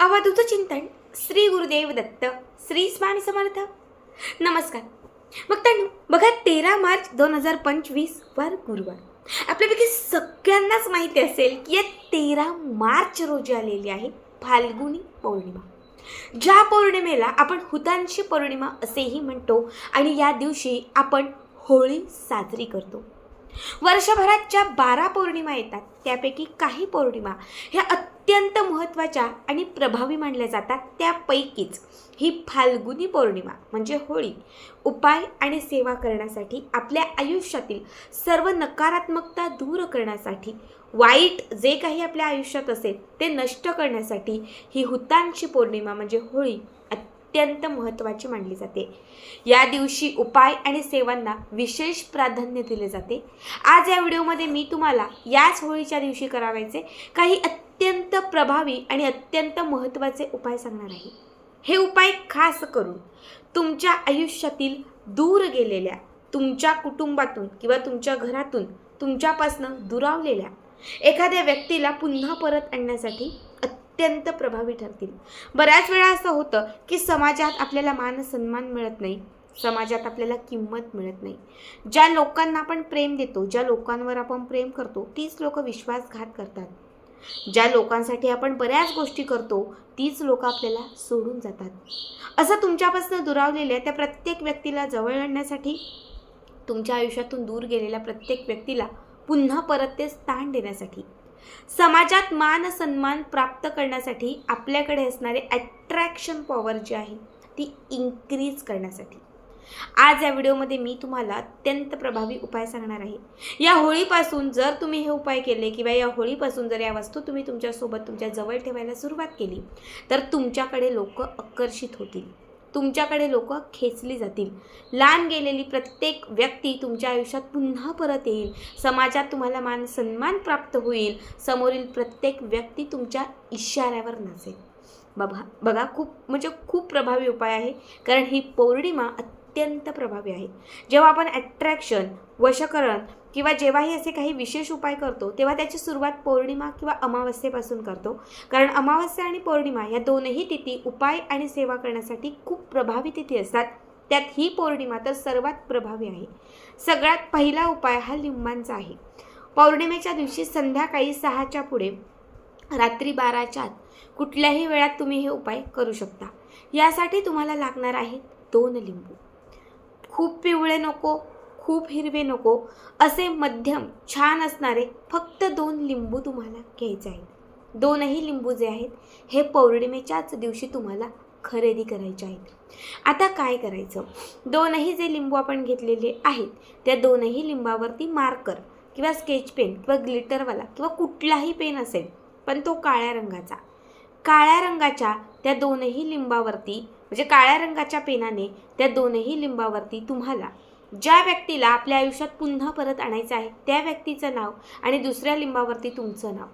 अवधूत चिंतन श्री गुरुदेव दत्त श्री स्वामी समर्थ. नमस्कार. मित्रांनो बघा तेरा मार्च दोन हजार पंचवीस वर गुरुवार. आपल्यापैकी सगळ्यांनाच माहिती असेल की या तेरा मार्च रोजी आलेली आहे फाल्गुनी पौर्णिमा. ज्या पौर्णिमेला आपण हुतांशी पौर्णिमा असेही म्हणतो आणि या दिवशी आपण होळी साजरी करतो. वर्षभरात ज्या बारा पौर्णिमा येतात. त्यापैकी काही पौर्णिमा ह्या अत्यंत महत्त्वाच्या आणि प्रभावी मानल्या जातात. त्यापैकीच ही फाल्गुनी पौर्णिमा म्हणजे होळी. उपाय आणि सेवा करण्यासाठी आपल्या आयुष्यातील सर्व नकारात्मकता दूर करण्यासाठी वाईट जे काही आपल्या आयुष्यात असेल ते नष्ट करण्यासाठी ही हुतांची पौर्णिमा म्हणजे होळी. अत्यंत महत्त्वाची मानली जाते. या दिवशी उपाय आणि सेवांना विशेष प्राधान्य दिले जाते. आज या व्हिडिओमध्ये मी तुम्हाला याच होळीच्या दिवशी करावायचे काही अत्यंत प्रभावी आणि अत्यंत महत्त्वाचे उपाय सांगणार आहे. हे उपाय खास करून तुमच्या आयुष्यातील दूर गेलेल्या तुमच्या कुटुंबातून किंवा तुमच्या घरातून तुमच्यापासनं दुरावलेल्या एखाद्या व्यक्तीला पुन्हा परत आणण्यासाठी अत्यंत प्रभावी ठरतील. बऱ्याच वेळा असं होतं की समाजात आपल्याला मान सन्मान मिळत नाही. समाजात आपल्याला किंमत मिळत नाही. ज्या लोकांना आपण प्रेम देतो ज्या लोकांवर आपण प्रेम करतो तीच लोक विश्वासघात करतात. ज्या लोकांसाठी आपण बऱ्याच गोष्टी करतो तीच लोक आपल्याला सोडून जातात. असं तुमच्यापासून दुरावलेल्या त्या प्रत्येक व्यक्तीला जवळ आणण्यासाठी तुमच्या आयुष्यातून दूर गेलेल्या प्रत्येक व्यक्तीला पुन्हा परत ते स्थान देण्यासाठी. समाजात मान सन्मान प्राप्त करण्यासाठी आपल्याकडे असणारे अट्रॅक्शन पॉवर जी आहे ती इन्क्रीज करण्यासाठी. आज या व्हिडिओमध्ये मी तुम्हाला अत्यंत प्रभावी उपाय सांगणार आहे. या होळीपासून जर तुम्ही हे उपाय केले किंवा या होळीपासून जर या वस्तू तुम्ही तुमच्यासोबत तुमच्या जवळ ठेवायला सुरुवात केली तर तुमच्याकडे लोक आकर्षित होतील. तुमच्याकडे लोक खेचली जातील. लांब गेलेली प्रत्येक व्यक्ती तुमच्या आयुष्यात पुन्हा परत येईल. समाजात तुम्हाला मान सन्मान प्राप्त होईल. समोरील प्रत्येक व्यक्ती तुमच्या इशाऱ्यावर नाचेल. बघा बघा खूप म्हणजे खूप प्रभावी उपाय आहे. कारण ही पौर्णिमा अत्यंत प्रभावी आहे. जेव्हा आपण ॲट्रॅक्शन वशकरण किंवा जेव्हाही असे काही विशेष उपाय करतो तेव्हा त्याची सुरुवात पौर्णिमा किंवा अमावस्येपासून करतो. कारण अमावस्या आणि पौर्णिमा या दोनही तिथी उपाय आणि सेवा करण्यासाठी खूप प्रभावी तिथी असतात. त्यात ही पौर्णिमा तर सर्वात प्रभावी आहे. सगळ्यात पहिला उपाय हा लिंबांचा आहे. पौर्णिमेच्या दिवशी संध्याकाळी सहाच्या पुढे रात्री बाराच्या आत कुठल्याही वेळात तुम्ही हे उपाय करू शकता. यासाठी तुम्हाला लागणार आहे दोन लिंबू. खूप पिवळे नको खूप हिरवे नको असे मध्यम छान असणारे फक्त दोन लिंबू तुम्हाला घ्यायचे आहेत. दोनही लिंबू जे आहेत हे पौर्णिमेच्याच दिवशी तुम्हाला खरेदी करायचे आहेत. आता काय करायचं? दोनही जे लिंबू आपण घेतलेले आहेत त्या दोनही लिंबावरती मार्कर किंवा स्केच पेन किंवा ग्लिटरवाला किंवा कुठलाही पेन असेल पण तो काळ्या रंगाचा. काळ्या रंगाच्या त्या दोनही लिंबावरती म्हणजे काळ्या रंगाच्या पेनाने त्या दोनही लिंबावरती तुम्हाला ज्या व्यक्तीला आपल्या आयुष्यात पुन्हा परत आणायचं आहे त्या व्यक्तीचं नाव आणि दुसऱ्या लिंबावरती तुमचं नाव.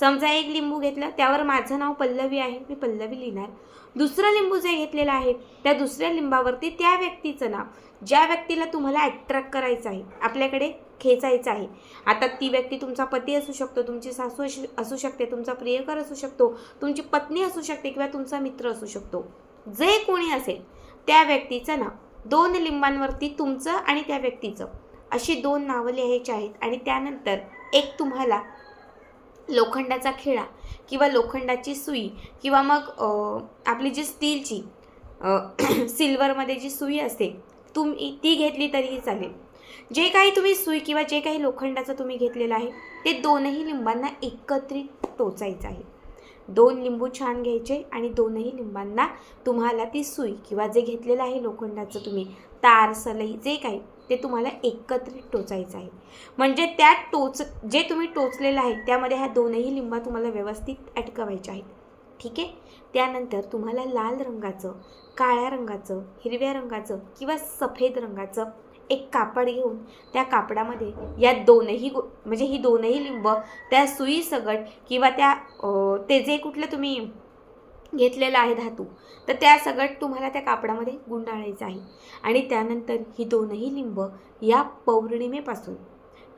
समजा एक लिंबू घेतलं त्यावर माझं नाव पल्लवी आहे मी पल्लवी लिहिणार. दुसरं लिंबू जे घेतलेलं आहे त्या दुसऱ्या लिंबावरती त्या व्यक्तीचं नाव ज्या व्यक्तीला तुम्हाला अट्रॅक्ट करायचं आहे आपल्याकडे खेचायचं आहे. आता ती व्यक्ती तुमचा पती असू शकतो तुमची सासू अशी- असू शकते तुमचा प्रियकर असू शकतो तुमची पत्नी असू शकते किंवा तुमचा मित्र असू शकतो. जे कोणी असेल त्या व्यक्तीचं नाव. दोन लिंबांवरती तुमचं आणि त्या व्यक्तीचं. अशी दोन नावं लिहायची आहेत आणि त्यानंतर एक तुम्हाला लोखंडाचा खिळा किंवा लोखंडाची सुई किंवा मग आपली जी स्टीलची सिल्वरमध्ये जी सुई असते तुम्ही ती घेतली तरीही चालेल. जे काही तुम्ही सुई किंवा जे काही लोखंडाचं तुम्ही घेतलेलं आहे ते दोनही लिंबांना एकत्रित टोचायचं आहे. दोन लिंबू छान घ्यायचे आणि दोनही लिंबांना तुम्हाला ती सुई किंवा जे घेतलेलं आहे लोखंडाचं तुम्ही तार सलई जे काही ते तुम्हाला एकत्रित टोचायचं आहे. म्हणजे त्या टोच जे तुम्ही टोचलेलं आहे त्यामध्ये ह्या दोनही लिंबा तुम्हाला व्यवस्थित अटकवायच्या आहेत. ठीक आहे? त्यानंतर तुम्हाला लाल रंगाचं काळ्या रंगाचं हिरव्या रंगाचं किंवा सफेद रंगाचं एक कापड घेऊन त्या कापडामध्ये या दोनही गो म्हणजे ही दोनही लिंब त्या सुई सगट किंवा त्या ते जे कुठलं तुम्ही घेतलेलं आहे धातू तर त्या सगट तुम्हाला त्या कापडामध्ये गुंडाळायचं आहे. आणि त्यानंतर ही दोनही लिंब या पौर्णिमेपासून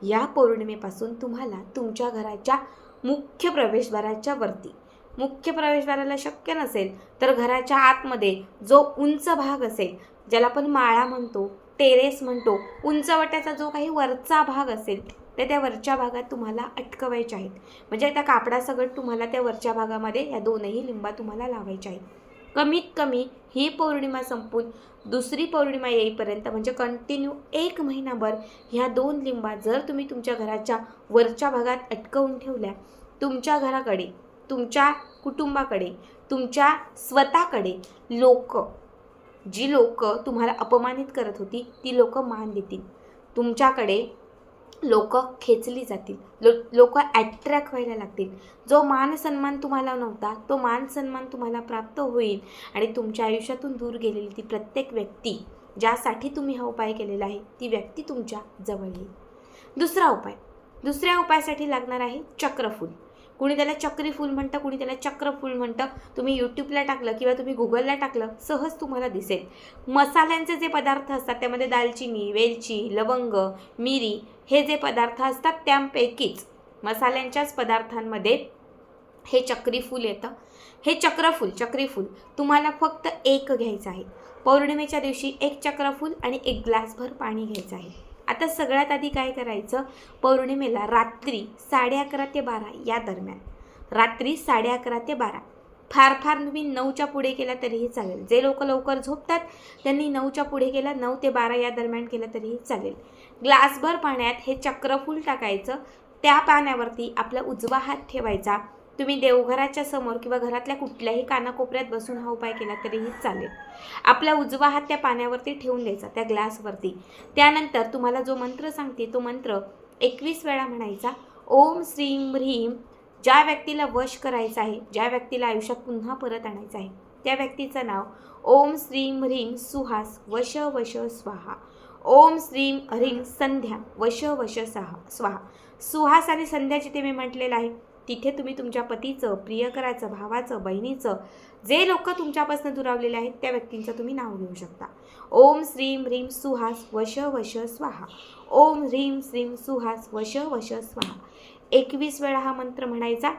या पौर्णिमेपासून तुम्हाला तुमच्या घराच्या मुख्य प्रवेशद्वाराच्या वरती मुख्य प्रवेशद्वाराला शक्य नसेल तर घराच्या आतमध्ये जो उंच भाग असेल ज्याला आपण माळा म्हणतो टेरेस म्हणतो. उंचवट्याचा जो काही वरचा भाग असेल ते त्या वरच्या भागात तुम्हाला अटकवायचे आहेत. म्हणजे त्या कापडासकट तुम्हाला त्या वरच्या भागामध्ये या दोनही लिंबा तुम्हाला लावायच्या आहेत. कमीत कमी ही पौर्णिमा संपून दुसरी पौर्णिमा येईपर्यंत म्हणजे कंटिन्यू एक महिनाभर ह्या दोन लिंबा जर तुम्ही तुमच्या घराच्या वरच्या भागात अटकवून ठेवल्या तुमच्या घराकडे तुमच्या कुटुंबाकडे तुमच्या स्वतःकडे लोक जी लोक तुम्हाला अपमानित करत होती ती लोक मान देतील. तुमच्याकडे लोक खेचली जातील. लो लोक ॲट्रॅक्ट व्हायला लागतील. जो मान सन्मान तुम्हाला नव्हता तो मान सन्मान तुम्हाला प्राप्त होईल. आणि तुमच्या आयुष्यातून दूर गेलेली ती प्रत्येक व्यक्ती ज्यासाठी तुम्ही हा उपाय केलेला आहे ती व्यक्ती तुमच्या जवळ येईल. दुसरा उपाय. दुसऱ्या उपायासाठी लागणार आहे चक्रफूल. कुणी त्याला चक्री फूल म्हणतं कुणी त्याला चक्रफूल म्हणतं तुम्ही यूट्यूबला टाकलं किंवा तुम्ही गुगलला टाकलं सहज तुम्हाला दिसेल. मसाल्यांचे जे पदार्थ असतात त्यामध्ये दालचिनी वेलची लवंग मिरी हे जे पदार्थ असतात त्यापैकीच मसाल्यांच्याच पदार्थांमध्ये हे चक्री फूल येतं. हे चक्रफूल चक्रीफूल तुम्हाला फक्त एक घ्यायचं आहे. पौर्णिमेच्या दिवशी एक चक्रफूल आणि एक ग्लासभर पाणी घ्यायचं आहे. आता सगळ्यात आधी काय करायचं? पौर्णिमेला रात्री साडे अकरा ते बारा या दरम्यान. रात्री साडे अकरा ते बारा. फार फार तुम्ही नऊच्या पुढे केला तरीही चालेल. जे लोक लवकर झोपतात त्यांनी नऊच्या पुढे केला नऊ ते बारा या दरम्यान केलं तरीही चालेल. ग्लासभर पाण्यात हे चक्रफूल टाकायचं. त्या पाण्यावरती आपला उजवा हात ठेवायचा. तुम्ही देवघराच्या समोर किंवा घरातल्या कुठल्याही कानाकोपऱ्यात बसून हा उपाय केला तरीही चालेल. आपला उजवा हात त्या पाण्यावरती ठेवून द्यायचा त्या ग्लासवरती. त्यानंतर तुम्हाला जो मंत्र सांगते तो मंत्र एकवीस वेळा म्हणायचा ओम श्रीम ह्रीम ज्या व्यक्तीला वश करायचं आहे ज्या व्यक्तीला आयुष्यात पुन्हा परत आणायचं आहे त्या व्यक्तीचं नाव ओम श्रीम ह्रीम सुहास वश वश स्वाहा. ओम श्रीम ह्रीम संध्या वश वश सहा स्वाहा. सुहास आणि संध्या जिथे मी म्हटलेलं आहे तिथे तुम्ही तुमच्या पतीचं प्रियकराचं भावाचं बहिणीचं जे लोक तुमच्यापासून दुरावलेले आहेत त्या व्यक्तींचं तुम्ही नाव घेऊ शकता. ओम श्रीम ह्रीम सुहास वश वश स्वाहा. ओम ह्रीम श्रीम सुहास वश वश स्वाहा. एकवीस वेळा हा मंत्र म्हणायचा.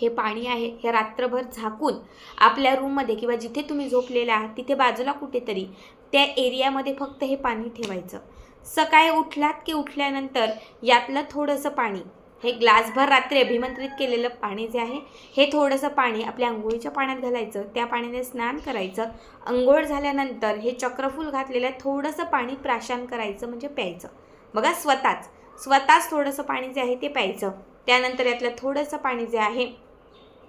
हे पाणी आहे हे रात्रभर झाकून आपल्या रूममध्ये किंवा जिथे तुम्ही झोपलेले आहात तिथे बाजूला कुठेतरी त्या एरियामध्ये फक्त हे पाणी ठेवायचं. सकाळी उठलात की उठल्यानंतर यातलं थोडंसं पाणी हे ग्लासभर रात्री अभिमंत्रित केलेलं पाणी जे आहे हे थोडंसं पाणी आपल्या आंघोळीच्या पाण्यात घालायचं. त्या पाण्याने स्नान करायचं. आंघोळ झाल्यानंतर हे चक्रफूल घातलेलं थोडंसं पाणी प्राशन करायचं म्हणजे प्यायचं. बघा स्वतःच. स्वतःच थोडंसं पाणी जे आहे ते प्यायचं. त्यानंतर यातलं थोडंसं पाणी जे आहे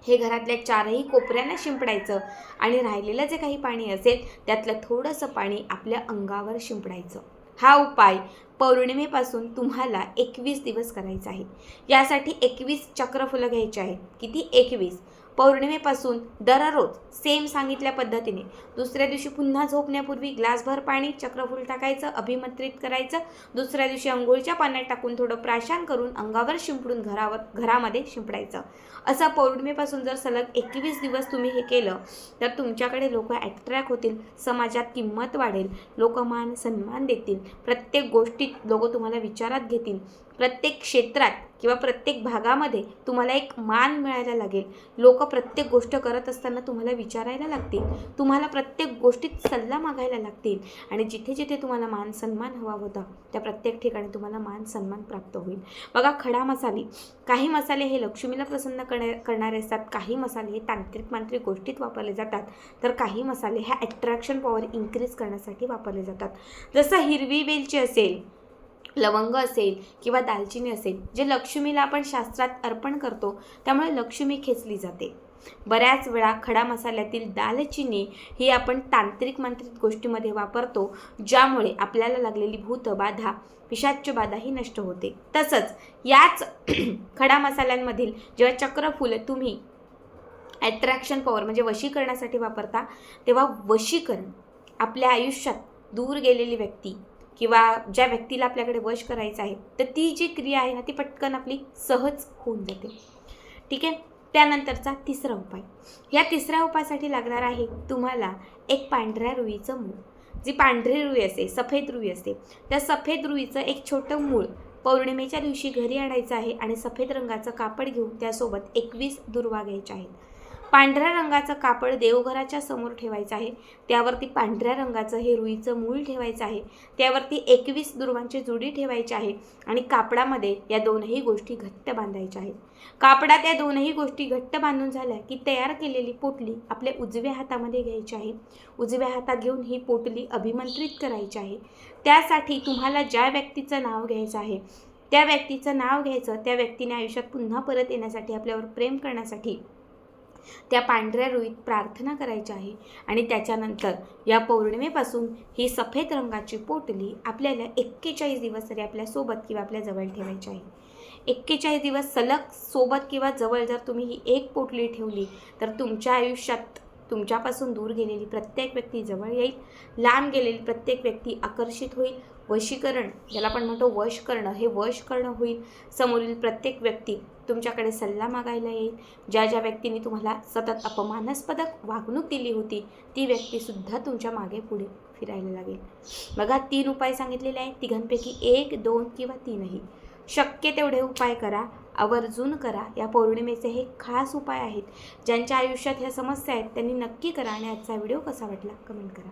हे घरातल्या चारही कोपऱ्यांना शिंपडायचं. आणि राहिलेलं जे काही पाणी असेल त्यातलं थोडंसं पाणी आपल्या अंगावर शिंपडायचं. हा उपाय पौर्णिमेपासून तुम्हाला एकवीस दिवस करायचा आहे यासाठी एकवीस चक्रफुलं घ्यायची आहेत. किती? एकवीस. पौर्णिमेपासून दररोज सेम सांगितल्या पद्धतीने. दुसऱ्या दिवशी पुन्हा झोपण्यापूर्वी ग्लासभर पाणी चक्रफूल टाकायचं अभिमंत्रित करायचं. दुसऱ्या दिवशी अंघोळीच्या पाण्यात टाकून थोडं प्राशान करून अंगावर शिंपडून घरावर घरामध्ये शिंपडायचं. असं पौर्णिमेपासून जर सलग एकवीस दिवस तुम्ही हे केलं तर तुमच्याकडे लोक ॲट्रॅक्ट होतील समाजात किंमत वाढेल लोक मान सन्मान देतील. प्रत्येक गोष्टीत लोक तुम्हाला विचारात घेतील. प्रत्येक क्षेत्रात किंवा प्रत्येक भागामध्ये तुम्हाला एक मान मिळायला लागेल. लोक प्रत्येक गोष्ट करत असताना तुम्हाला विचारायला लागतील. तुम्हाला प्रत्येक गोष्टीत सल्ला मागायला लागतील. आणि जिथे जिथे तुम्हाला मान सन्मान हवा होता त्या प्रत्येक ठिकाणी तुम्हाला मान सन्मान प्राप्त होईल. बघा खडा मसाले. काही मसाले हे लक्ष्मीला प्रसन्न करण्या करणारे असतात. काही मसाले हे तांत्रिक मांत्रिक गोष्टीत वापरले जातात. तर काही मसाले ह्या ॲट्रॅक्शन पॉवर इन्क्रीज करण्यासाठी वापरले जातात. जसं हिरवी वेलची असेल लवंग असेल किंवा दालचिनी असेल जे लक्ष्मीला आपण शास्त्रात अर्पण करतो त्यामुळे लक्ष्मी खेचली जाते. बऱ्याच वेळा खडा मसाल्यातील दालचिनी ही आपण तांत्रिक मांत्रिक गोष्टीमध्ये वापरतो ज्यामुळे आपल्याला लागलेली भूत बाधा पिशाच्य बाधा ही नष्ट होते. तसंच याच खडा मसाल्यांमधील जेव्हा चक्रफूल तुम्ही ॲट्रॅक्शन पॉवर म्हणजे वशीकरणासाठी वापरता तेव्हा वशीकरण आपल्या आयुष्यात दूर गेलेली व्यक्ती किंवा ज्या व्यक्तीला आपल्याकडे वश करायचं आहे तर ती जी क्रिया आहे ना ती पटकन आपली सहज होऊन जाते. ठीक आहे? त्यानंतरचा तिसरा उपाय. या तिसऱ्या उपायासाठी लागणार आहे तुम्हाला एक पांढऱ्या रुईचं मूळ. जी पांढरी रुई असते सफेद रुई असते त्या सफेद रुईचं एक छोटं मूळ पौर्णिमेच्या दिवशी घरी आणायचं आहे आणि सफेद रंगाचं कापड घेऊन त्यासोबत एकवीस दुर्वा घ्यायच्या आहेत. पांढऱ्या रंगाचं कापड देवघराच्या समोर ठेवायचं आहे. त्यावरती पांढऱ्या रंगाचं हे रुईचं मूळ ठेवायचं आहे. त्यावरती एकवीस दुर्वांची जुडी ठेवायची आहे आणि कापडामध्ये या दोनही गोष्टी घट्ट बांधायच्या आहेत. कापडात या दोनही गोष्टी घट्ट बांधून झाल्या की तयार केलेली पोटली आपल्या उजव्या हातामध्ये घ्यायची आहे. उजव्या हातात घेऊन ही पोटली अभिमंत्रित करायची आहे. त्यासाठी तुम्हाला ज्या व्यक्तीचं नाव घ्यायचं आहे त्या व्यक्तीचं नाव घ्यायचं त्या व्यक्तीने आयुष्यात पुन्हा परत येण्यासाठी आपल्यावर प्रेम करण्यासाठी त्या पांढऱ्या रुईत प्रार्थना करायची आहे आणि त्याच्यानंतर या पौर्णिमेपासून ही सफेद रंगाची पोटली आपल्याला एक्केचाळीस दिवस तरी आपल्यासोबत किंवा आपल्या जवळ ठेवायची आहे. एक्केचाळीस दिवस सलग सोबत किंवा जवळ जर तुम्ही ही एक पोटली ठेवली तर तुमच्या आयुष्यात तुमच्यापासून दूर गेलेली प्रत्येक व्यक्ती जवळ येईल लांब गेलेली प्रत्येक व्यक्ती आकर्षित होईल. वशीकरण ज्याला आपण म्हणतो वश करणं हे वश करणं होईल. समोरील प्रत्येक व्यक्ती तुमच्याकडे सल्ला मागायला येईल. ज्या ज्या व्यक्तीने तुम्हाला सतत अपमानास्पद वागणूक दिली होती ती व्यक्तीसुद्धा तुमच्या मागे पुढे फिरायला लागेल. बघा तीन उपाय सांगितलेले आहेत. तिघांपैकी एक दोन किंवा तीनही. शक्य तेवढे उपाय करा. आवर्जून करा. या पौर्णिमेचे हे खास उपाय आहेत. ज्यांच्या आयुष्यात ह्या समस्या आहेत त्यांनी नक्की करा आणि आजचा व्हिडिओ कसा वाटला कमेंट करा.